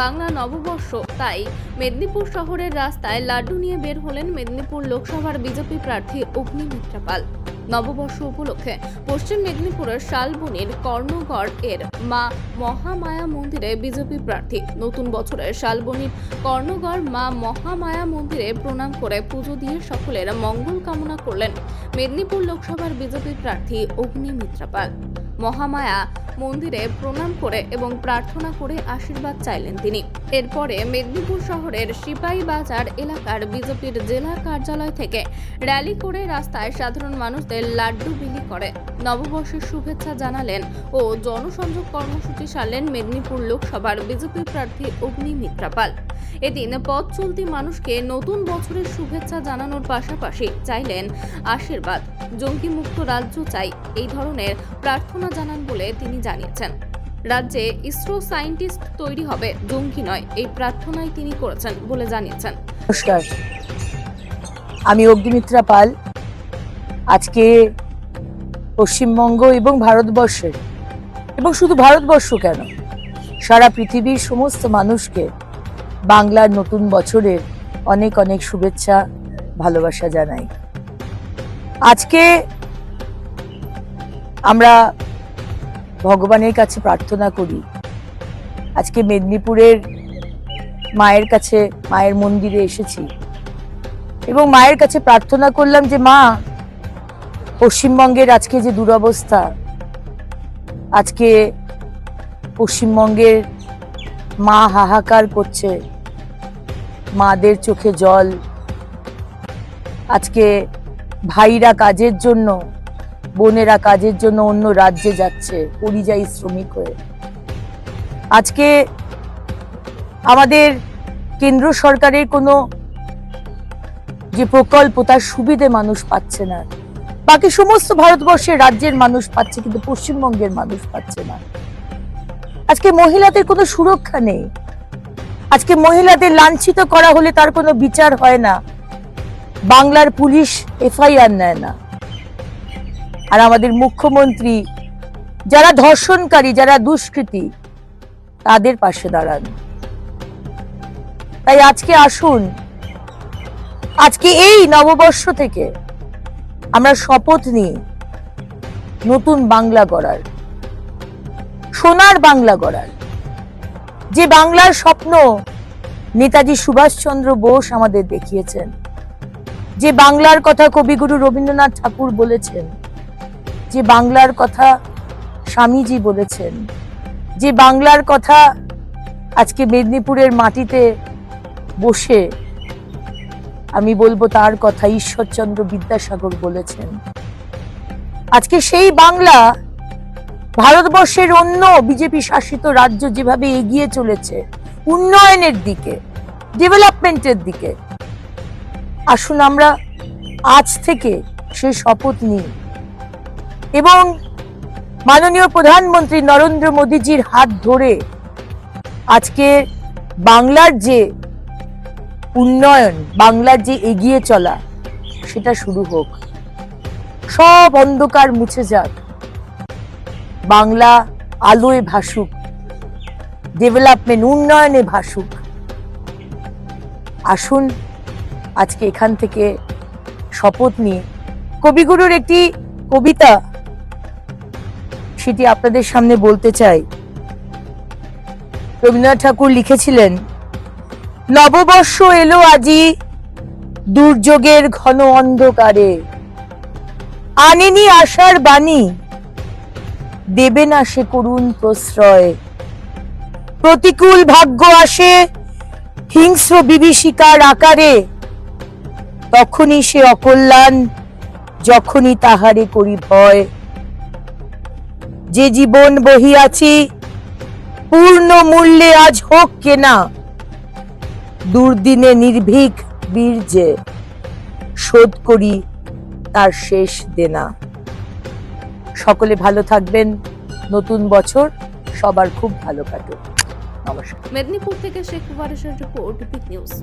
বাংলা নববর্ষ। তাই মেদিনীপুর শহরের রাস্তায় লাড্ডু নিয়ে বের হলেন মেদিনীপুর লোকসভার বিজেপি প্রার্থী অগ্নিমিত্রা পাল। নববর্ষ উপলক্ষে পশ্চিম মেদিনীপুরের শালবনির কর্ণগড় এর মা মহামায়া মন্দিরে বিজেপি প্রার্থী নতুন বছরের শালবনির কর্ণগড় মা মহামায়া মন্দিরে প্রণাম করে পুজো দিয়ে সকলের মঙ্গল কামনা করলেন মেদিনীপুর লোকসভার বিজেপি প্রার্থী অগ্নিমিত্রা পাল। মহামায়া মন্দিরে প্রণাম করে এবং প্রার্থনা করে আশীর্বাদ চাইলেন তিনি। এরপরে মেদিনীপুর শহরের সিপাহী বাজার এলাকার বিজেপির জেলা কার্যালয় থেকে র্যালি করে রাস্তায় সাধারণ মানুষদের লাড্ডু বিলি করে। নববর্ষের শুভেচ্ছা জানালেন ও জনসংযোগ কর্মসূচি সারলেন মেদিনীপুর লোকসভার বিজেপি প্রার্থী অগ্নিমিত্রা পাল। এদিন পথ চলতি মানুষকে নতুন বছরের শুভেচ্ছা জানানোর পাশাপাশি চাইলেন আশীর্বাদ। জঙ্গিমুক্ত রাজ্য চাই, এই ধরনের প্রার্থনা জানান বলে তিনি জানিয়েছেন। রাজ্যে ইসরো সায়েন্টিস্ট তৈরি হবে, জঙ্গি নয়, এই প্রার্থনাই তিনি করেছেন বলে জানিয়েছেন। নমস্কার। আমি অগ্নিমিত্রা পাল। আজকে পশ্চিমবঙ্গ এবং ভারতবর্ষের এবং শুধু ভারতবর্ষ কেন, সারা পৃথিবীর সমস্ত মানুষকে বাংলার নতুন বছরের অনেক অনেক শুভেচ্ছা, ভালোবাসা জানাই। আজকে আমরা ভগবানের কাছে প্রার্থনা করি। আজকে মেদিনীপুরের মায়ের কাছে, মায়ের মন্দিরে এসেছি। এবং মায়ের কাছে প্রার্থনা করলাম যে, মা, পশ্চিমবঙ্গের আজকে যে দুরবস্থা, আজকে পশ্চিমবঙ্গের মা হাহাকার করছে, মাদের চোখে জল, আজকে ভাইরা কাজের জন্য বোনেরা কাজের জন্য অন্য রাজ্যে যাচ্ছে, পরিযায়ী শ্রমিক হয়ে। আজকে আমাদের কেন্দ্র সরকারের কোনো যে প্রকল্প, তার সুবিধে মানুষ পাচ্ছে না। বাকি সমস্ত ভারতবর্ষের রাজ্যের মানুষ পাচ্ছে, কিন্তু পশ্চিমবঙ্গের মানুষ পাচ্ছে না। আজকে মহিলাদের কোনো সুরক্ষা নেই। আজকে মহিলাদের লাঞ্ছিত করা হলে তার কোনো বিচার হয় না। বাংলার পুলিশ এফআইআর নেয় না। আর আমাদের মুখ্যমন্ত্রী যারা ধর্ষণকারী, যারা দুষ্কৃতী, তাদের পাশে দাঁড়ান। তাই আজকে আসুন, আজকে এই নববর্ষ থেকে আমরা শপথ নিই নতুন বাংলা গড়ার, সোনার বাংলা গড়ার। যে বাংলার স্বপ্ন নেতাজি সুভাষচন্দ্র বোস আমাদের দেখিয়েছেন, যে বাংলার কথা কবিগুরু রবীন্দ্রনাথ ঠাকুর বলেছেন যে বাংলার কথা স্বামীজি বলেছেন, যে বাংলার কথা আজকে মেদিনীপুরের মাটিতে বসে আমি বলব তার কথা ঈশ্বরচন্দ্র বিদ্যাসাগর বলেছেন। আজকে সেই বাংলা ভারতবর্ষের অন্য বিজেপি শাসিত রাজ্য যেভাবে এগিয়ে চলেছে, উন্নয়নের দিকে, ডেভেলপমেন্টের দিকে, আসুন আমরা আজ থেকে সেই শপথ নিই। এবং মাননীয় প্রধানমন্ত্রী নরেন্দ্র মোদীজির হাত ধরে আজকে বাংলার যে উন্নয়ন, বাংলার যে এগিয়ে চলা, সেটা শুরু হোক। সব অন্ধকার মুছে যাক। বাংলা আলোয় ভাসুক। ডেভেলপমেন্ট, উন্নয়নে ভাসুক। আসুন আজকে এখান থেকে শপথ নিয়ে। কবিগুরুর একটি কবিতা সেটি আপনাদের সামনে বলতে চাই। রবীন্দ্রনাথ ঠাকুর লিখেছিলেন, নববর্ষ এলো আজি দুর্যোগের ঘন অন্ধকারে। আনেনি আশার বাণী, দেবে না সে করুণ প্রশ্রয়। প্রতিকূল ভাগ্য আসে হিংস্র বিভীষিকার আকারে। তখনই সে অকল্যাণ, যখনই তাহারে করি ভয়। যে জীবন বহিয়াছি, পূর্ণ মূল্যে আজ হোক কেনা দুর্দিনে নির্ভীক বীর্যে শোধ করি তার শেষ দেনা। সকলে ভালো থাকবেন, নতুন বছর সবার খুব ভালো কাটুক। নমস্কার। মেদিনীপুর থেকে শেখ ওয়ারেসের রিপোর্ট নিউজ।